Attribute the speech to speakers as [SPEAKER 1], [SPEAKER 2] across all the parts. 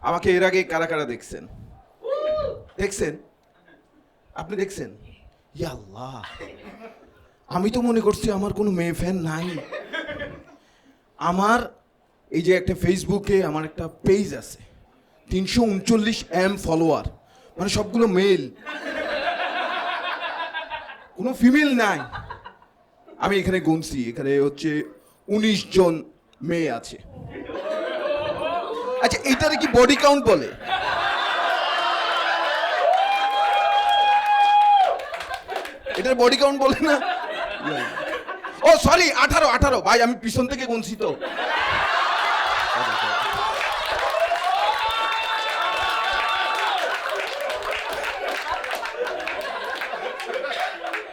[SPEAKER 1] আমাকে এর আগে কারা কারা দেখছেন? দেখছেন? আপনি দেখছেন? আল্লাহ। আমি তো মনে করছি আমার কোনো মেয়ে ফ্যান নাই। আমার এই যে একটা ফেসবুকে আমার একটা পেজ আছে। তিনশো উনচল্লিশ এম ফলোয়ার মানে সবগুলো মেল কোনো ফিমেল নাই। আমি এখানে গুনছি। এখানে হচ্ছে উনিশ জন মেয়ে আছে। আচ্ছা এটারে কি বডি কাউন্ট বলে? এটার বডি কাউন্ট বলে না? ও সরি আঠারো আঠারো। ভাই, আমি পিছন থেকে গুনছি তো।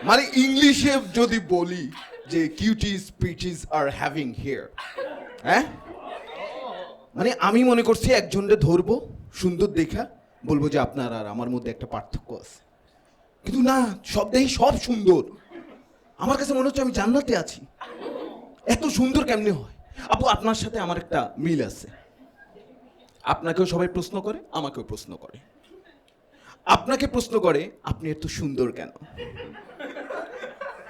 [SPEAKER 1] মানে ইংলিশে যদি বলি যে cuties, pities are having here হ্যাঁ? মানে আমি মনে করছি একজনকে ধরবো, সুন্দর দেখা, বলব যে আপনার আর আমার মধ্যে একটা পার্থক্য আছে। কিন্তু না, সব দেখি সব সুন্দর। আমার কাছে মনে হচ্ছে আমি জান্নাতে আছি। এত সুন্দর কেমনে হয়? আপু, আপনার সাথে আমার একটা মিল আছে। আপনাকেও সবাই প্রশ্ন করে, আমাকেও প্রশ্ন করে। আপনাকে প্রশ্ন করে, আপনি এত সুন্দর কেন?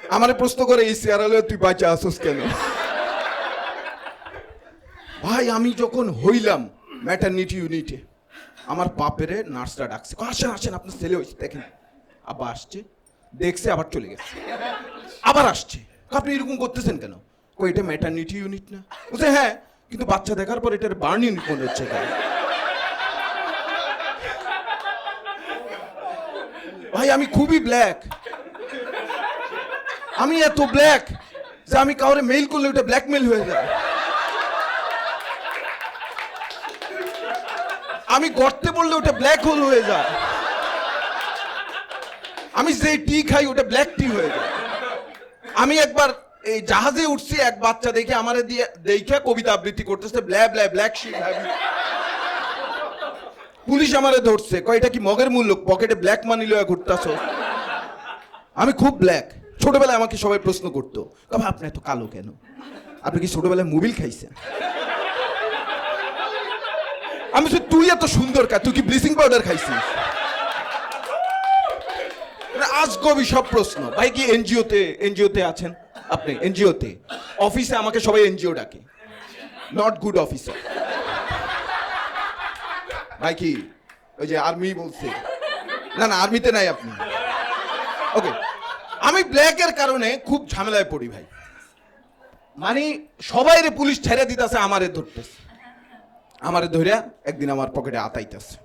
[SPEAKER 1] আমারে প্রশ্ন করে, এই চেয়ারালে তুই বাচ্চা আসোস কেন? ভাই, আমি যখন হইলাম ম্যাটারনিটি ইউনিটে আমার বাপেরে নার্সরা ডাকছে আসেন আসেন, আপনার ছেলে হয়েছে, দেখেন। আবার আসছে, দেখছে, আবার চলে গেছে। আবার আসছে। আপনি এরকম করতেছেন কেন? কই এটা ম্যাটারনিটি ইউনিট না। বলছে হ্যাঁ কিন্তু বাচ্চা দেখার পর এটার বার্ন ইউনিট মনে হচ্ছে কেন? ভাই, আমি খুবই ব্ল্যাক আমি এত ব্ল্যাক যে আমি কাউরে মেইল করলে ওটা ব্ল্যাকমেল হয়ে যায়। আমি গর্তে বললে ওটা ব্ল্যাক হোল হয়ে যায়। আমি যে টি খাই, ওটা ব্ল্যাক টি হয়ে যায়। আমি একবার এই জাহাজে উঠছি, এক বাচ্চা দেখে আমারে দিয়ে দেখে কবিতা আবৃত্তি করতেছে bla bla black sheep police আমারে ধরছে, কয়, এটা কি মগের মূল্য? পকেটে ব্ল্যাক মানি লয়ে ঘুরতাছ? আমি খুব ব্ল্যাক ছোটবেলায় আমাকে সবাই প্রশ্ন করতো কবে আপনি এত কালো কেন? আপনি কি ছোটবেলায় মোবিল খাইছেন? আমি বলছি, তুই এত সুন্দর কা তুই কি ব্লিচিং পাউডার খাইছিস? আজগবি সব প্রশ্ন। ভাই কি এনজিওতে এনজিওতে আছেন? আপনি এনজিওতে? অফিসে আমাকে সবাই এনজিও ডাকে। নট গুড অফিসার ভাই কি? ওই যে আর্মি বলছে। না না আর্মিতে নাই আপনি। ওকে আমি ব্ল্যাকের কারণে খুব ঝামেলায় পড়ি ভাই। মানে সবাই রে পুলিশ ছেড়ে দিতেছে আমারে ধরতেছে। আমারে ধরিয়া একদিন আমার পকেটে আতাইতেছে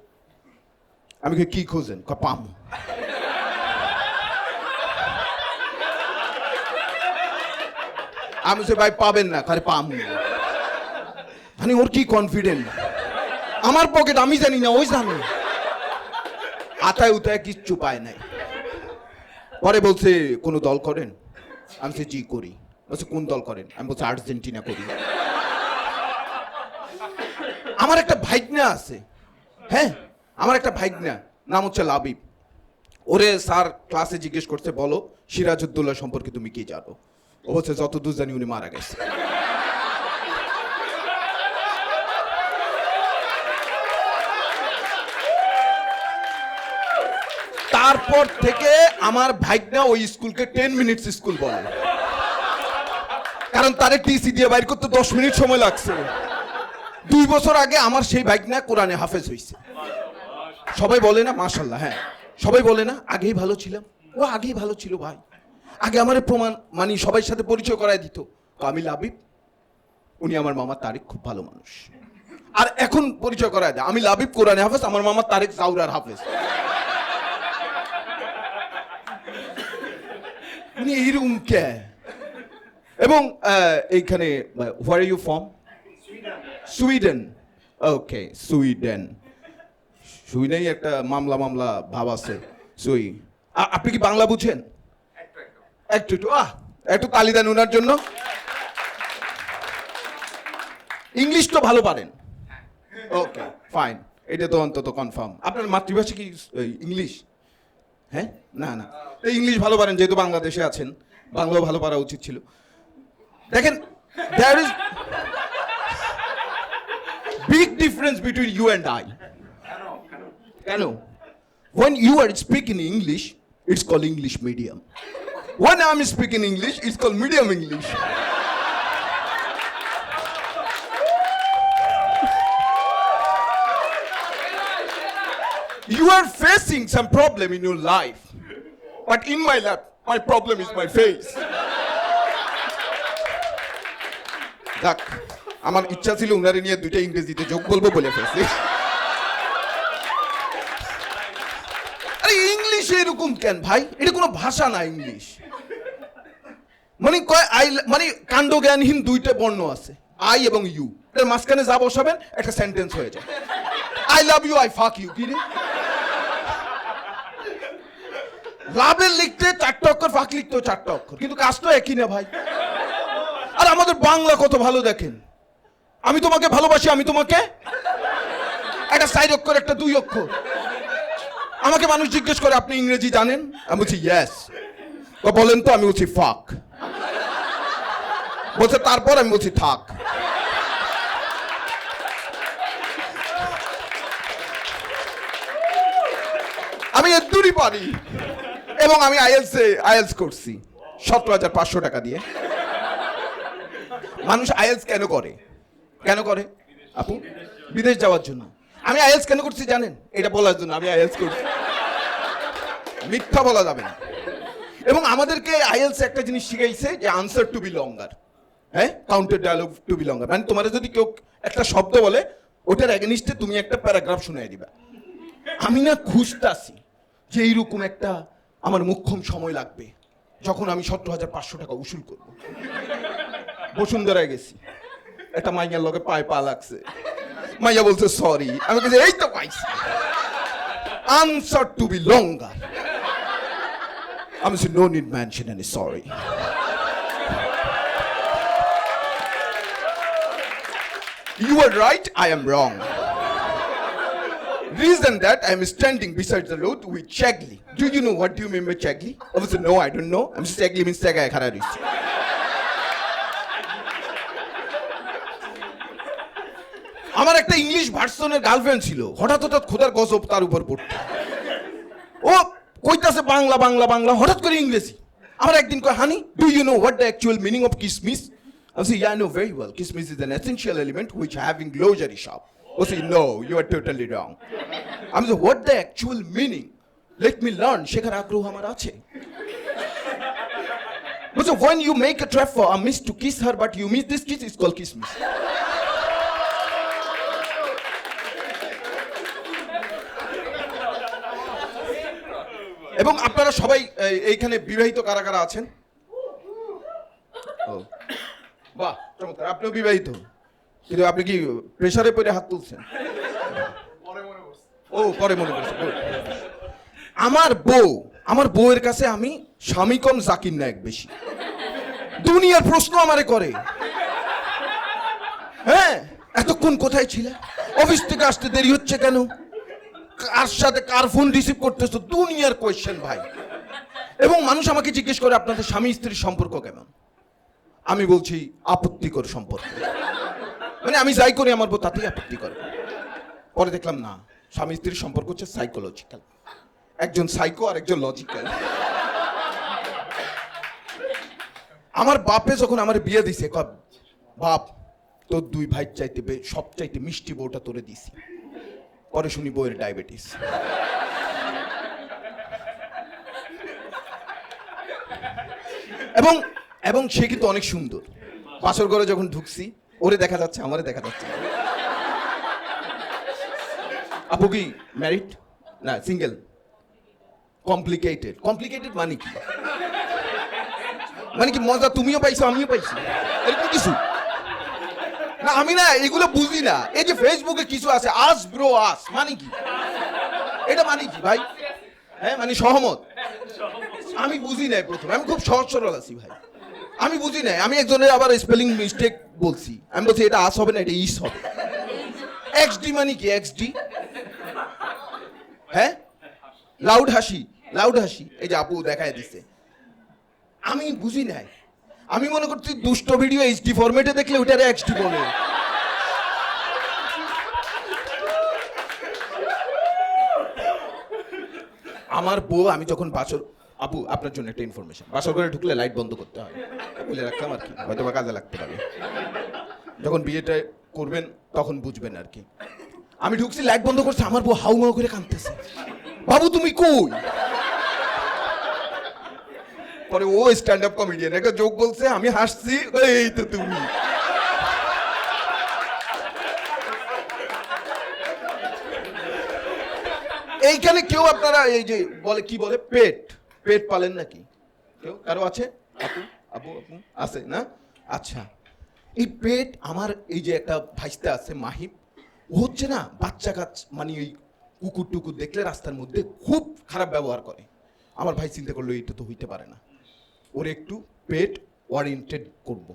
[SPEAKER 1] আমি কি খোঁজেন? পাম। আমি সে ভাই, পাবেন না। কারে পাম। মানে ওর কি কনফিডেন্ট আমার পকেট আমি জানি না, ওই জানে। আতায় উতায় কিচ্ছু পায় নাই। পরে বলছে, কোনো দল করেন? আমি সে জি, করি। বলছে, কোন দল করেন? আমি বলছি, আর্জেন্টিনা করি। আমার একটা ভাইগনা আছে। হ্যাঁ? আমার একটা ভাইগনা, নাম হচ্ছে লাবিব। ওরে স্যার ক্লাসে জিজ্ঞেস করছে, বলো, সিরাজউদ্দৌলা সম্পর্কে তুমি কি জানো? ও বলছে, যতদূর জানি উনি মারা গেছে। তারপর থেকে আমার ভাইগনা ওই স্কুলকে টেন মিনিটস স্কুল বলে। কারণ তারে টিসি দিয়ে বাইর করতে দশ মিনিট সময় লাগছে। দুই বছর আগে আমার সেই ভাইগনা কোরআনে হাফেজ হয়েছে সবাই বলে না মাশাল্লাহ হ্যাঁ। সবাই বলে না, আগেই ভালো ছিলাম। ও আগেই ভালো ছিল ভাই। আগে আমার প্রমাণ মানে সবাই সাথে পরিচয় করায় দিত। আমি লাবিব, উনি আমার মামা তারিক, খুব ভালো মানুষ। আর এখন পরিচয় করায় দেয়, আমি লাবিব, কোরআনে হাফেজ, আমার মামা তারিক, জাউরার হাফেজ। উনি এইরকম কে? এবং এইখানে where you from Sweden okay Sweden সুইডেনই একটা মামলা মামলা ভাব আছে। সুই আপনি কি বাংলা বুঝেন? একটু একটু আহ একটু তালি দেন ওনার জন্য। ইংলিশ তো ভালো পারেন। ওকে ফাইন এটা তো অন্তত কনফার্ম আপনার মাতৃভাষা কি এই, ইংলিশ হ্যাঁ? না না। তো ইংলিশ ভালো পারেন যেহেতু বাংলাদেশে আছেন। বাংলাও ভালো পারা উচিত ছিল। দেখেন there is big difference between you and I. কেন when you are speaking English, it's called English medium. When I'm speaking English, it's called medium English. you are facing some problem in your life. But in my life, my problem is my face. Duck. আমার ইচ্ছা ছিল উনারে নিয়ে দুইটা ইংরেজিতে যোগ বলব বলে ফেলছি। এরকম কেন ভাই? এটা কোনো ভাষা না ইংলিশ। মানে কয়, আই মানে কাণ্ড জ্ঞানহীন দুইটা বর্ণ আছে। আই এবং ইউ। এর মাঝখানে যা বসাবেন, একটা সেন্টেন্স হয়ে যায় I love you, I fuck you লাভের লিখতে চারটা অক্ষর, ফাঁক লিখতেও চারটা অক্ষর। কিন্তু কাজ তো একই না ভাই। আর আমাদের বাংলা কত ভালো দেখেন। আমি তোমাকে ভালোবাসি, আমি তোমাকে? একটা সাইড অক্ষর, একটা দুই অক্ষর। আমাকে মানুষ জিজ্ঞেস করে, আপনি ইংরেজি জানেন? আমি বলছি ইয়েস বলেন তো, আমি বলছি ফাক বলছে, তারপর আমি বলছি, থাক। আমি এদ্দুরই পারি। এবং আমি আইএলস আইএলস করছি। সতেরো হাজার পাঁচশো টাকা দিয়ে। মানুষ আইএলস কেন করে? কেন করে? আপু, বিদেশ যাওয়ার জন্য। আমি আইএলস কেন করছি জানেন? এটা বলার জন্য আমি আইএলস করছি। মিথ্যা বলা যাবে না। এবং আমাদেরকে আইএলস একটা জিনিস শিখাইছে যে আনসার টু বি লঙ্গার হ্যাঁ? Counter dialogue to be longer মানে তোমার যদি কেউ একটা শব্দ বলে, ওটার এগেনিস্টে তুমি একটা প্যারাগ্রাফ শুনাই দিবা। আমি না খুঁজতাছি যে এইরকম একটা আমার মুখ্যম সময় লাগবে যখন আমি সতেরো হাজার পাঁচশো টাকা উসুল করব। বসুন্ধরায় গেছি। একটা মাইয়ার লগে পায়ে পা লাগছে মাইয়া বলছে সরি আমি বলছি এই তো পাইছি আনসার টু বি লঙ্গার আমি বলছি no need mention any sorry You are right, I am wrong. Reason that I am standing beside the road with Chagli. Do you know what do you mean by Chagli? Obviously, no, I don't know. I'm just Chagli means Chaga আমার একটা English ভার্সনের girlfriend ছিল হঠাৎ হঠাৎ খোদার গজব তার উপর পড়তো ও কইতাছে বাংলা বাংলা বাংলা হঠাৎ করে ইংরেজি আমার একদিন কয় honey do you know what the actual meaning of কিসমিস I say, yeah, I know very well. Kismis is an essential element which having luxury shop. I say, no, you are totally wrong. আমি say, what the actual meaning? Let me learn. শেখার আগ্রহ আমার আছে। So when you make a trap for a miss to kiss her, but you miss this kiss, it's called kismis. এবং আপনারা সবাই এইখানে বিবাহিত কারা কারা আছেন? ও। বাহ চমৎকার। আপনিও বিবাহিত। কিন্তু আপনি কি প্রেসারে পড়ে হাত তুলছেন? ও পরে মনে করছে. আমার বউ আমার বউয়ের কাছে আমি স্বামী কম জাকির নায়ক বেশি। দুনিয়ার প্রশ্ন আমারে করে। হ্যাঁ এতক্ষণ কোথায় ছিলে অফিস থেকে আসতে দেরি হচ্ছে কেন? কার সাথে কার ফোন রিসিভ করতেছো? দুনিয়ার কোয়েশ্চেন ভাই। এবং মানুষ আমাকে জিজ্ঞেস করে, আপনাদের স্বামী স্ত্রীর সম্পর্ক কেমন? আমি বলছি, আপত্তিকর সম্পর্ক। মানে আমি যাই করি আমার বউ তাতেই আপত্তি করে। পরে দেখলাম, না, স্বামী স্ত্রীর সম্পর্ক হচ্ছে সাইকোলজিক্যাল একজন সাইকো আর একজন লজিক্যাল আমার বাপে যখন আমার বিয়ে দিছে বাপ, তোর দুই ভাই চাইতে সব চাইতে মিষ্টি বউটা তোরে দিছি। পরে শুনি বউয়ের ডায়াবেটিস। এবং এবং সে কিন্তু অনেক সুন্দর। বাসর ঘরে যখন ঢুকছি, ওরে দেখা যাচ্ছে, আমারে দেখা যাচ্ছে। আপু কি ম্যারিড না সিঙ্গেল কমপ্লিকেটেড কমপ্লিকেটেড মানে কি? মানে কি মজা তুমিও পাইছো, আমিও পাইছি? এরকম কিছু? না, আমি না এগুলো বুঝি না। এই যে ফেসবুকে কিছু আছে, আস ব্রো আস। মানে কি? এটা মানে কি ভাই? হ্যাঁ মানে সহমত? আমি বুঝি নাই প্রথমে। আমি খুব সহজ সরল আছি ভাই। আমি বুঝি নাই। আমি একজনের আবার স্পেলিং মিস্টেক বলছি। আমি বলছি, এটা আস হবে না, এটা ইস হবে। এক্স ডি মানে কি? এক্স ডি হ্যাঁ? লাউড হাসি। লাউড হাসি। এই যে আপু দেখায় দিছে। আমি বুঝি নাই। আমি মনে করছি দুষ্ট ভিডিও এইচডি ফরম্যাটে দেখলে ওটারে এক্সডি বলে আমার বউ, আমি যখন বাসর আপু, আপনার জন্য একটা ইনফরমেশন বাসর ঘরে ঢুকলে লাইট বন্ধ করতে হয়। বলে রাখলাম আর কি, হয়তো বা কাজে লাগতে পারে। যখন বিয়েটা করবেন, তখন বুঝবেন আর কি। আমি ঢুকছি লাইট বন্ধ করছে, আমার বউ হাউ হাউ করে কাঁদতেছে। বাবু, তুমি কই? পরে ও স্ট্যান্ড আপ কমেডিয়ান একটা জোক বলছে, আমি হাসছি। এই তো তুমি। এইখানে কেউ আপনারা, এই যে বলে, কি বলে? পেট। পেট পালেন নাকি? কেউ? কারও আছে? আপু আপু আপু? আছে, না? আচ্ছা। এই পেট আমার, এই যে একটা ভাইস্তা আছে, মাহিব হচ্ছে না, বাচ্চা কাছ মানে ওই কুকুর টুকুর দেখলে রাস্তার মধ্যে খুব খারাপ ব্যবহার করে। আমার ভাই চিন্তা করল এটা তো হইতে পারে না। ওরে একটু পেট ওয়ারেন্টেড করব।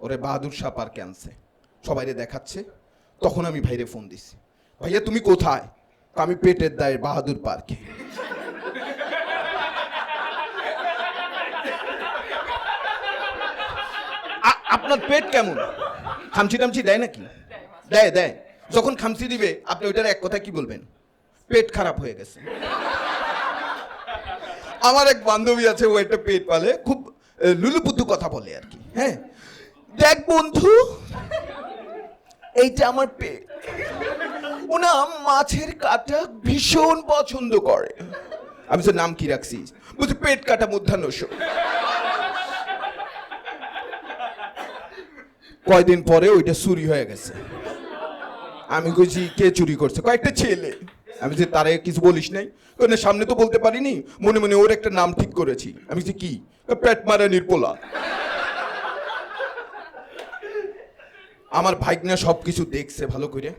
[SPEAKER 1] ওরে বাহাদুর শাহ পার্কে আনছে। সবাইরে দেখাচ্ছে। তখন আমি ভাইরে ফোন দিছি। ভাইয়া, তুমি কোথায়? আমি পেটের দায়ের বাহাদুর পার্কে আপনার পেট কেমন? খামচি টামচি দেয় নাকি? দেয় দেয়। যখন খামচি দিবে, আপনি ওইটার এক কথা কি বলবেন? পেট খারাপ হয়ে গেছে। আমার এক বান্ধবী আছে, ও একটা পেট পালে, খুব লুলুপুতু কথা বলে আর কি হ্যাঁ? দেখ বন্ধু, এইটা আমার পেট। ওনা মাছের কাটা ভীষণ পছন্দ করে। আমি তো নাম কি রাখছিস? বলছি, পেট কাটা মধ্যাহ্নস কয়দিন পরে ওইটা চুরি হয়ে গেছে। আমি কইছি, কে চুরি করছে? কয়েকটা ছেলে। আমি যে তারে কিছু বলিস নাই? না, সামনে তো বলতে পারিনি। মনে মনে ওর একটা নাম ঠিক করেছি। আমি যে কি? পেট মারা নির্পোলা। আমার ভাইগনা সব কিছু দেখছে ভালো করে।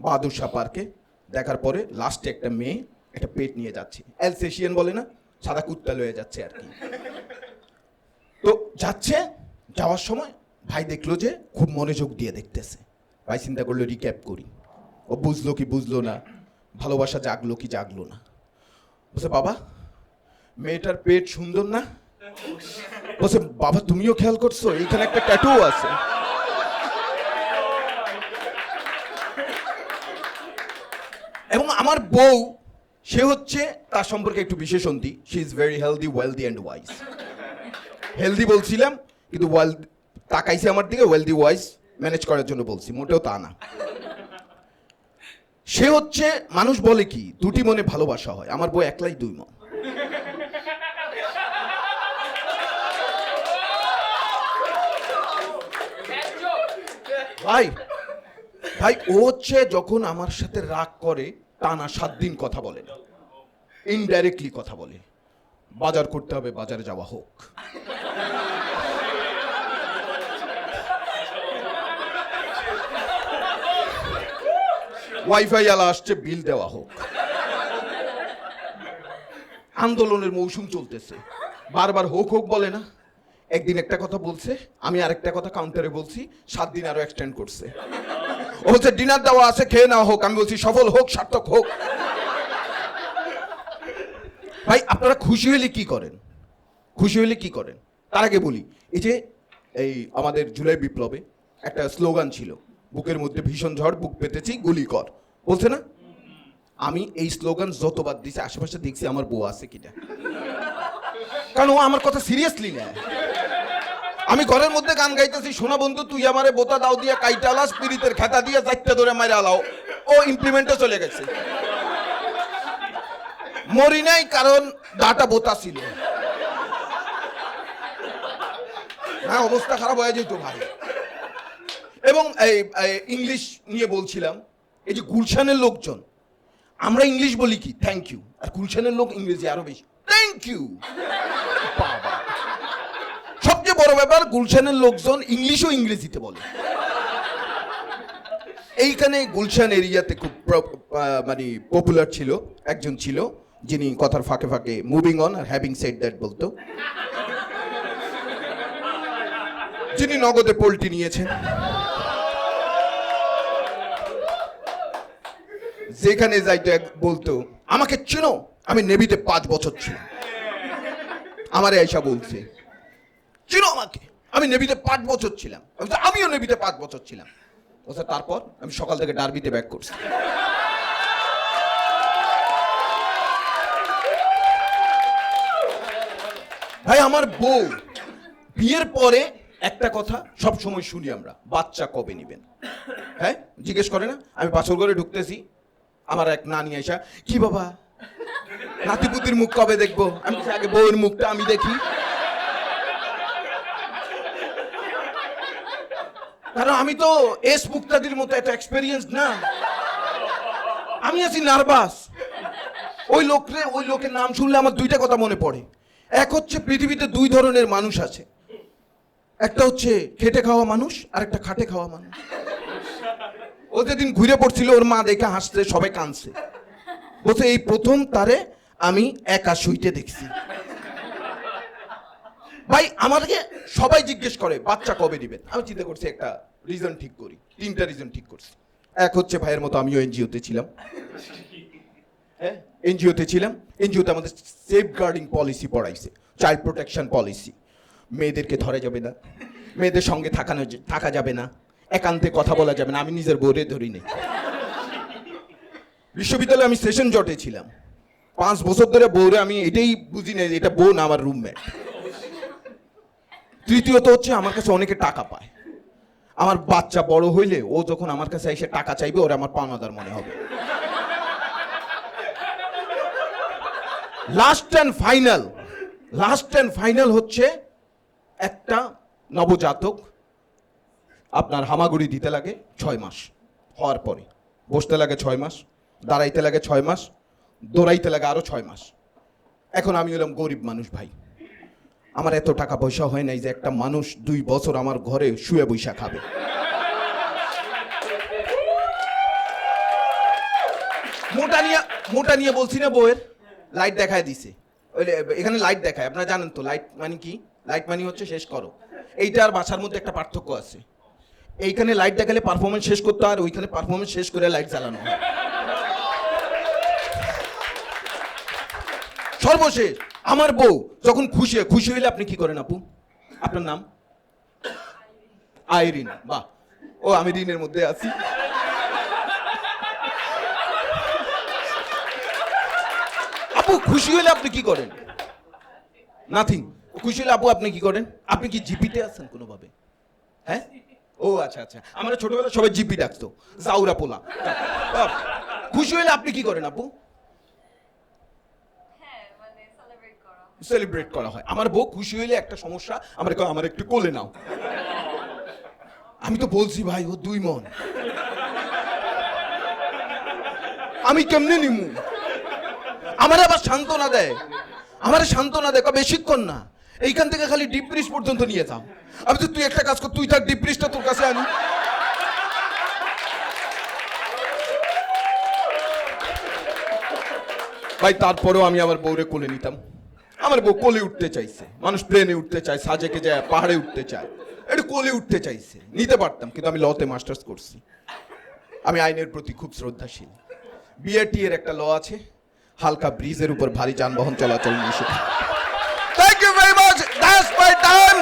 [SPEAKER 1] বাহাদুর শাহ পার্কে। দেখার পরে লাস্টে একটা মেয়ে একটা পেট নিয়ে যাচ্ছে। অ্যালসেশিয়ান বলে না? সাদা কুত্তা লয়ে যাচ্ছে আর কি। তো যাচ্ছে যাওয়ার সময় ভাই দেখল যে খুব মনোযোগ দিয়ে দেখতেছে। ভাই চিন্তা করল রিক্যাপ করি। ও বুঝলো কি বুঝলো না। ভালোবাসা জাগলো কি জাগলো না। বলছে, বাবা, মেয়েটার পেট সুন্দর না? বলছে, বাবা, তুমিও খেয়াল করছ? এখানে একটা ট্যাটু আছে। এবং আমার বউ, সে হচ্ছে তার সম্পর্কে একটু বিশেষন্তি she is very healthy wealthy and wise healthy বলছিলাম, কিন্তু ওয়েল তাকাইছে আমার দিকে ওয়েলদি ওয়াইজ ম্যানেজ করার জন্য বলছি। মোটেও তা না। সে হচ্ছে, মানুষ বলে কি, দুটি মনে ভালোবাসা হয়। আমার বউ একলাই দুই মন। ভাই ভাই, ও হচ্ছে যখন আমার সাথে রাগ করে, টানা সাত দিন কথা বলে না। ইনডাইরেক্টলি কথা বলে। বাজার করতে হবে, বাজারে যাওয়া হোক। ওয়াইফাই আলা আসছে বিল দেওয়া হোক। আন্দোলনের মৌসুম চলতেছে। বারবার হোক হোক বলে না। একদিন একটা কথা বলছে, আমি আরেকটা কথা কাউন্টারে বলছি, সাত দিন আরও এক্সটেন্ড করছে। ও হচ্ছে ডিনার দেওয়া আছে, খেয়ে নেওয়া হোক। আমি বলছি, সফল হোক, সার্থক হোক। ভাই, আপনারা খুশি হলে কি করেন? খুশি হলে কি করেন? তার আগে বলি, এই যে, এই আমাদের জুলাই বিপ্লবে একটা স্লোগান ছিল বুকের মধ্যে ভীষণ ঝড়, বুক পেতেছি, গুলি কর। বলছে না? আমি এই স্লোগান যতবার দিছি, আশেপাশে দেখছি আমার বউ আছে কিনা। কারণ ও আমার কথা সিরিয়াসলি নেয়। আমি ঘরের মধ্যে গান গাইতেছি সোনা বন্ধু, তুই আমারে বোতা দাও দিয়া কাইটালা স্পিরিতের খেতা দিয়ে, চারটা ধরে মাইরা আলাও ও ইমপ্লিমেন্টে চলে গেছে। মরি নাই কারণ দাটা বোতা ছিল। হ্যাঁ অবস্থা খারাপ হয়ে যেত ভাই। এবং ইংলিশ নিয়ে বলছিলাম, এই যে গুলশানের লোকজন, আমরা ইংলিশ বলি কি? থ্যাংক ইউ আর গুলশানের লোক ইংরেজি আরও বেশি। থ্যাংক ইউ সবচেয়ে বড় ব্যাপার, গুলশানের লোকজন ইংলিশও ইংরেজিতে বলে। এইখানে গুলশান এরিয়াতে খুব মানে পপুলার ছিল, একজন ছিল, যিনি কথার ফাঁকে ফাঁকে মুভিং অন আর হ্যাভিং সেট দ্যাট বলতো। যিনি নগদে পোল্ট্রি নিয়েছেন। যেখানে যাইতো এক বলতো, আমাকে চেনো, আমি নেভিতে পাঁচ বছর ছিলাম। আমার আইসা বলছে, চেনো আমাকে, আমি নেভিতে পাঁচ বছর ছিলাম। আমিও নেভিতে পাঁচ বছর ছিলাম। তারপর? আমি সকাল থেকে ডার্বিতে ব্যাক করছি। ভাই, আমার বউ, বিয়ের পরে একটা কথা সব সময় শুনি আমরা, বাচ্চা কবে নিবেন? হ্যাঁ? জিজ্ঞেস করে না? আমি বাছর করে ঢুকতেছি। আমার এক নানি আইসা, কি বাবা? নাতিপুতির মুখ কবে দেখব? আমি আগে বউয়ের মুখটা আমি দেখি? কারণ আমি তো এস মুক্তাদির মতো একটা এক্সপেরিয়েন্স না। আমি আছি নার্ভাস। ওই লোকরে, ওই লোকের নাম শুনলে আমার দুইটা কথা মনে পড়ে। এক হচ্ছে পৃথিবীতে দুই ধরনের মানুষ আছে। একটা হচ্ছে খেটে খাওয়া মানুষ, আর একটা খাটে খাওয়া মানুষ। ও যেদিন ঘুরে পড়ছিল, ওর মা দেখে হাসতে সবাই কাঁদছে। বলছে, এই প্রথম তারে আমি একা শুইতে দেখছি। ভাই আমাকে সবাই জিজ্ঞেস করে, বাচ্চা কবে দিবেন? আমি চিন্তা করছি, একটা রিজন ঠিক করি, তিনটা রিজন ঠিক করছি। এক হচ্ছে ভাইয়ের মতো আমিও এনজিওতে ছিলাম। হ্যাঁ এনজিওতে ছিলাম। এনজিওতে আমাদের সেফ গার্ডিং পলিসি পড়াইছে চাইল্ড প্রোটেকশন পলিসি মেয়েদেরকে ধরা যাবে না, মেয়েদের সঙ্গে থাকানো থাকা যাবে না। একান্তে কথা বলা যাবে না, আমি নিজের বোরে ধরি নেই বিশ্ববিদ্যালয়ে আমি সেশন জটে ছিলাম। পাঁচ বছর ধরে বউরে আমি এটাই বুঝি না এটা বউ না, আমার রুমমেট তৃতীয়ত হচ্ছে আমার কাছে অনেকে টাকা পায়। আমার বাচ্চা বড় হইলে ও যখন আমার কাছে এসে টাকা চাইবে, ওরা আমার পাওনাদার মনে হবে। Last and final last and final হচ্ছে একটা নবজাতক আপনার হামাগুড়ি দিতে লাগে ছয় মাস হওয়ার পরে। বসতে লাগে ছয় মাস, দাঁড়াইতে লাগে ছয় মাস, দৌড়াইতে লাগে আরও ছয় মাস। এখন আমি হলাম গরিব মানুষ ভাই। আমার এত টাকা পয়সা হয় নাই যে একটা মানুষ দুই বছর আমার ঘরে শুয়ে বৈশা খাবে। মোটা নিয়ে মোটা নিয়ে বলছি না বউয়ের? লাইট দেখায় দিছে। এখানে লাইট দেখায়। আপনারা জানেন তো লাইট মানে কি? লাইট মানে হচ্ছে শেষ করো। এইটা আর বাসার মধ্যে একটা পার্থক্য আছে। এইখানে লাইট দেখালে পারফরমেন্স শেষ করতে আর ওইখানে পারফরমেন্স শেষ করে লাইট হয়। সর্বশেষ, আমার বউ যখন খুশি হয়, খুশি হইলে আপনি কি করেন আপু? আপনার নাম? আইরিন, বাহ। ও, আমি ঋণের মধ্যে আছি। আপু, খুশি হলে আপনি কি করেন? নাথিং খুশি হলে আপু, আপনি কি করেন? আপনি কি জিপিতে আছেন কোনোভাবে? হ্যাঁ? ও আচ্ছা আচ্ছা। আমরা ছোটবেলা সবাই জিপি ডাকতো জাউরা পোলা। খুশি হলে আপনি কি করেন আপু?
[SPEAKER 2] হ্যাঁ মানে সেলিব্রেট করা।
[SPEAKER 1] হয়। আমার বউ খুশি হইলে একটা সমস্যা আমার আমার একটু কোলে নাও। আমি তো বলছি ভাই ও দুই মন। আমি কেমনে নিমু? আমার আবার সান্ত্বনা দেয়। আমার সান্ত্বনা দেয়। বেশিক্ষণ না। এইখান থেকে খালি ডিপ ব্রিজ পর্যন্ত নিয়ে যাও আমি তুই একটা কাজ কর, তুই থাক ডিপ ব্রিজটা তোর কাছে আনি। ভাই, তারপরেও আমি আমার বউরে কোলে নিতাম। আমার বউ কোলে উঠতে চাইছে। মানুষ প্লেনে উঠতে চায়, সাজেকে যায়, পাহাড়ে উঠতে চায়। একটু কোলে উঠতে চাইছে। নিতে পারতাম, কিন্তু আমি লতে মাস্টার্স করছি। আমি আইনের প্রতি খুব শ্রদ্ধাশীল। বিআরটি এর একটা ল আছে, হালকা ব্রিজের উপর ভারী যানবাহন চলাচল নিষেধ। টাইম